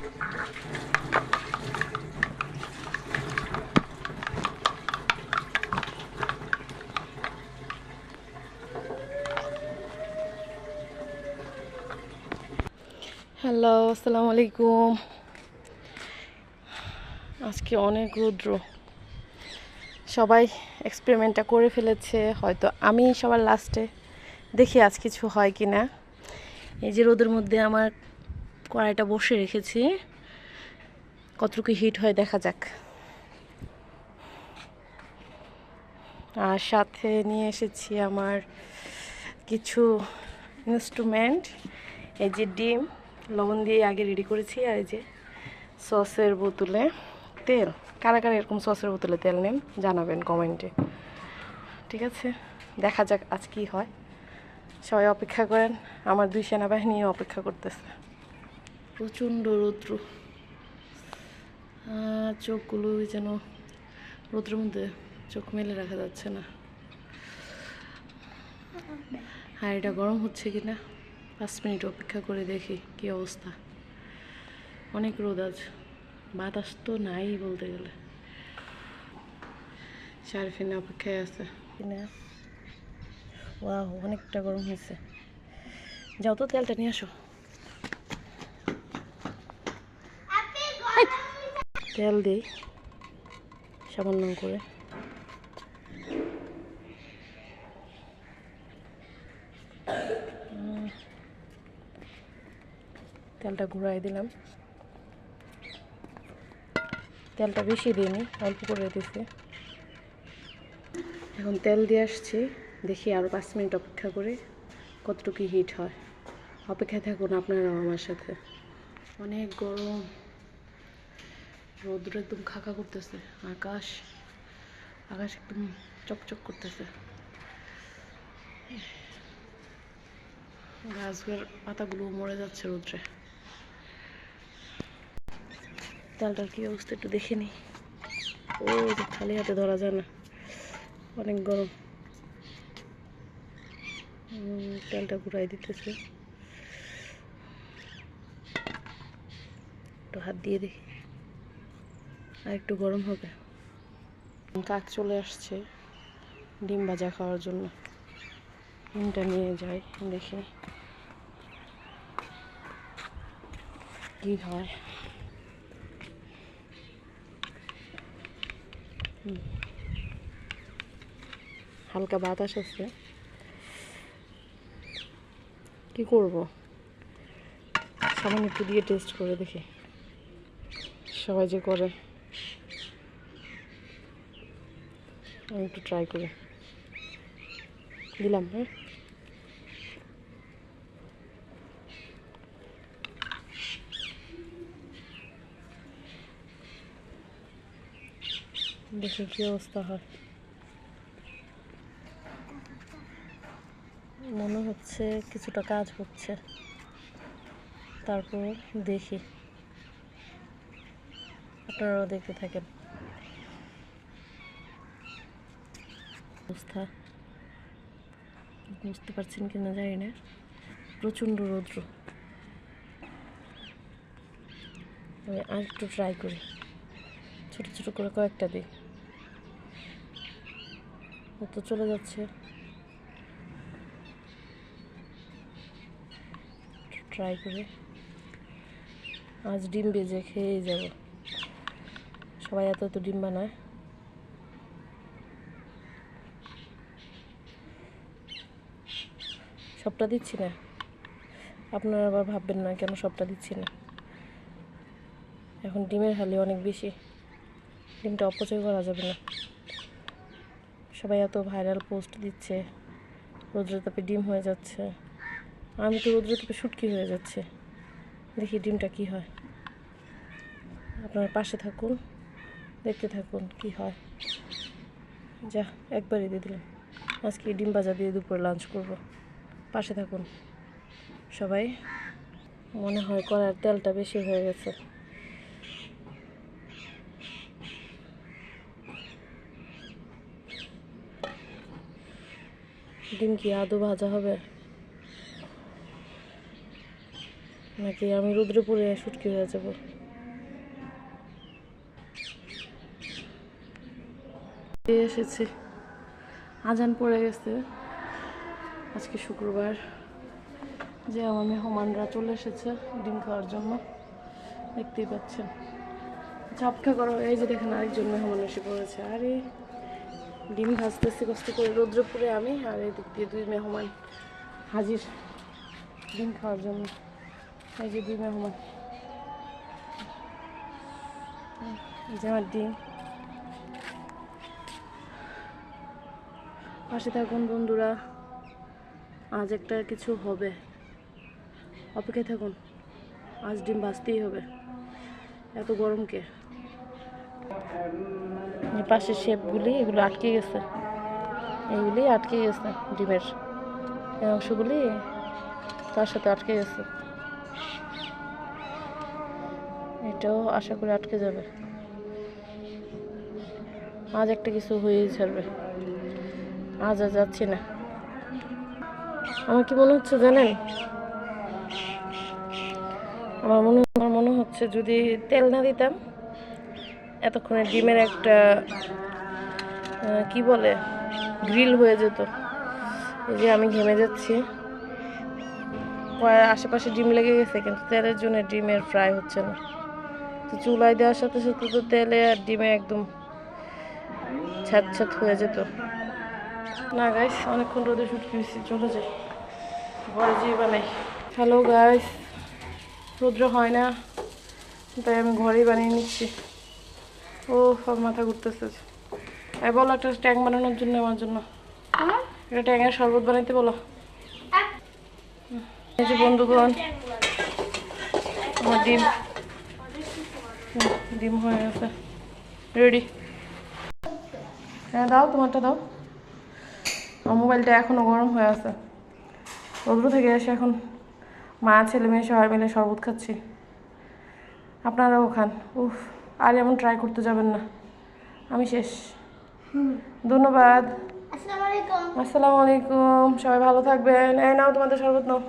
Hello আসসালামু আলাইকুম। আজকে অনেক রৌদ্র। সবাই এক্সপেরিমেন্টটা করে ফেলেছে, হয়তো আমি সবার লাস্টে দেখি আজ কিছু হয় কি না এই যে রোদের মধ্যে আমার কড়াইটা বসে রেখেছি। কতটুকু হিট হয় দেখা যাক। আর সাথে নিয়ে এসেছি আমার কিছু ইনস্ট্রুমেন্ট এই যে ডিম, লবণ দিয়ে আগে রেডি করেছি, আর এই যে সসের বোতলে তেল। কারা কারা এরকম সসের বোতলে তেল নেন জানাবেন কমেন্টে ঠিক আছে? দেখা যাক আজ কি হয়। সবাই অপেক্ষা করেন, আমার দুই সেনাবাহিনী অপেক্ষা করতেছে। প্রচণ্ড রৌদ্র। চোখগুলো যেন রৌদ্রের মধ্যে চোখ মেলে রাখা যাচ্ছে না। আর এটা গরম হচ্ছে কি না পাঁচ মিনিট অপেক্ষা করে দেখি কি অবস্থা। অনেক রোদ আজ। বাতাস তো নাই বলতে গেলে। শারফিন অপেক্ষায় আছে। কিনা? ওয়াও, অনেকটা গরম হয়েছে। যাও তো তেলটা নিয়ে আসো। তেল দিই, সামান্য করে। তেলটা ঘুরাই দিলাম। তেলটা বেশি দিইনি, অল্প করে দিছি। এখন তেল দিয়ে আসছি, দেখি আরও পাঁচ মিনিট অপেক্ষা করে, কতটুকু হিট হয়। অপেক্ষায় থাকুন আপনারাও আমার সাথে। অনেক গরম। রোদ্র একদম খাকা করতেছে, আকাশ আকাশ একদম চকচক করতেছে। গাছগুলোর পাতাগুলো মরে যাচ্ছে রোদ্রে। তালটার কি অবস্থা একটু দেখে নিই ও খালি হাতে ধরা যায় না, অনেক গরম। তেলটা ঘুরাই দিতেছে। একটু হাত দিয়ে দেখি। আর একটু গরম হবে। কাক চলে আসছে ডিম ভাজা খাওয়ার জন্য। ডিমটা নিয়ে যাই, দেখি কি হয়। হালকা বাতাস আছে। কি করব? সামান্য একটু দিয়ে টেস্ট করে দেখি। সবাই যে করে। আমি একটু ট্রাই করি। দিলাম হ্যাঁ? দেখি কি অবস্থা হয়। মনে হচ্ছে কিছুটা কাজ হচ্ছে। তারপর দেখি। আপনারাও দেখতে থাকেন। অবস্থা। বুঝতে পারছেন কি না জানি না। প্রচণ্ড রৌদ্র। আমি আর একটু ট্রাই করি। ছোট ছোট করে কয়েকটা দিই। তো চলে যাচ্ছে। ট্রাই করে। আজ ডিম বেজে খেয়ে যাব। সবাই এত এত ডিম বানায়। সবটা দিচ্ছি না। আপনারা আবার ভাববেন না কেন সবটা দিচ্ছি না। এখন ডিমের হালি অনেক বেশি। ডিমটা অপচয় করা যাবে না। সবাই এত ভাইরাল পোস্ট দিচ্ছে রোদ্রে তাপে ডিম হয়ে যাচ্ছে। আমি তো রোদ্রে তাপে শুটকি হয়ে যাচ্ছে। দেখি ডিমটা কি হয়। আপনারা পাশে থাকুন, দেখতে থাকুন কি হয়। যা, একবারই দিয়ে দিলাম। আজকে ডিম ভাজা দিয়ে দুপুরে লাঞ্চ করব। পাশে থাকুন। সবাই, মনে হয় করার তেলটা বেশি হয়ে গেছে। ডিম কি আদু ভাজা হবে? নাকি আমি রুদ্রপুরে সুটকি হয়ে যাব? এসেছি। আজান পড়ে গেছে। আজকে শুক্রবার, যে আমার মেহমানরা চলে এসেছে ডিম খাওয়ার জন্য। দেখতেই পাচ্ছেন। আচ্ছা অপেক্ষা করো, এই যে দেখেন আরেকজন মেহমান এসে পড়েছে। আরে, ডিম ভাজতেছি, কষ্ট করে রৌদ্রপুরে আমি আর এই দিক দিয়ে দুই মেহমান হাজির ডিম খাওয়ার জন্য। এই যে দুই মেহমান। এই যে আমার ডিম। পাশে থাকুন বন্ধুরা। আজ একটা কিছু হবে। অপেক্ষায় থাকুন, আজ ডিম ভাজতেই হবে। এত গরমকে পাশের শেপগুলি, এগুলো আটকে গেছে। এইগুলি আটকে গেছে ডিমের। এই অংশগুলি তার সাথে আটকে গেছে। এটাও আশা করি আটকে যাবে। আজ একটা কিছু হয়েই ছাড়বে। আজ আর যাচ্ছি না। আমার কি মনে হচ্ছে জানেন? আমার মনে আমার মনে হচ্ছে যদি তেল না দিতাম, এতক্ষণে ডিমের একটা কি বলে, গ্রিল হয়ে যেত। এই যে আমি ঘেমে যাচ্ছি। আশেপাশে ডিম লেগে গেছে, কিন্তু তেলের জন্য ডিমের ফ্রাই হচ্ছে না। তো চুলায় দেওয়ার সাথে সাথে তো তেলে আর ডিমে একদম ছাত ছাত হয়ে যেত। না গাইস অনেকক্ষণ রোদে শুট করেছি চলে যাই। ঘরে যেয়ে বানাই। হ্যালো গাইস রৌদ্র হয় না তাই আমি ঘরেই বানিয়ে নিচ্ছি। ও সব মাথা ঘুরতেছে। এই বলো একটা ট্যাঙ্ক বানানোর জন্য আমার জন্য। একটা ট্যাঙ্গের শরবত বানাইতে বলো। এই যে বন্ধুগণ আমার ডিম। ডিম হয়ে গেছে। রেডি হ্যাঁ দাও তোমারটা দাও। আমার মোবাইলটা এখনও গরম হয়ে আছে। রৌদ্র থেকে এসে এখন মা ছেলে মেয়ে সবাই মিলে শরবত খাচ্ছি। আপনারাও খান। উফ আর এমন ট্রাই করতে যাবেন না। আমি শেষ। ধন্যবাদ। আসসালামু আলাইকুম। সবাই ভালো থাকবেন। এই নাও তোমাদের শরবত নাও।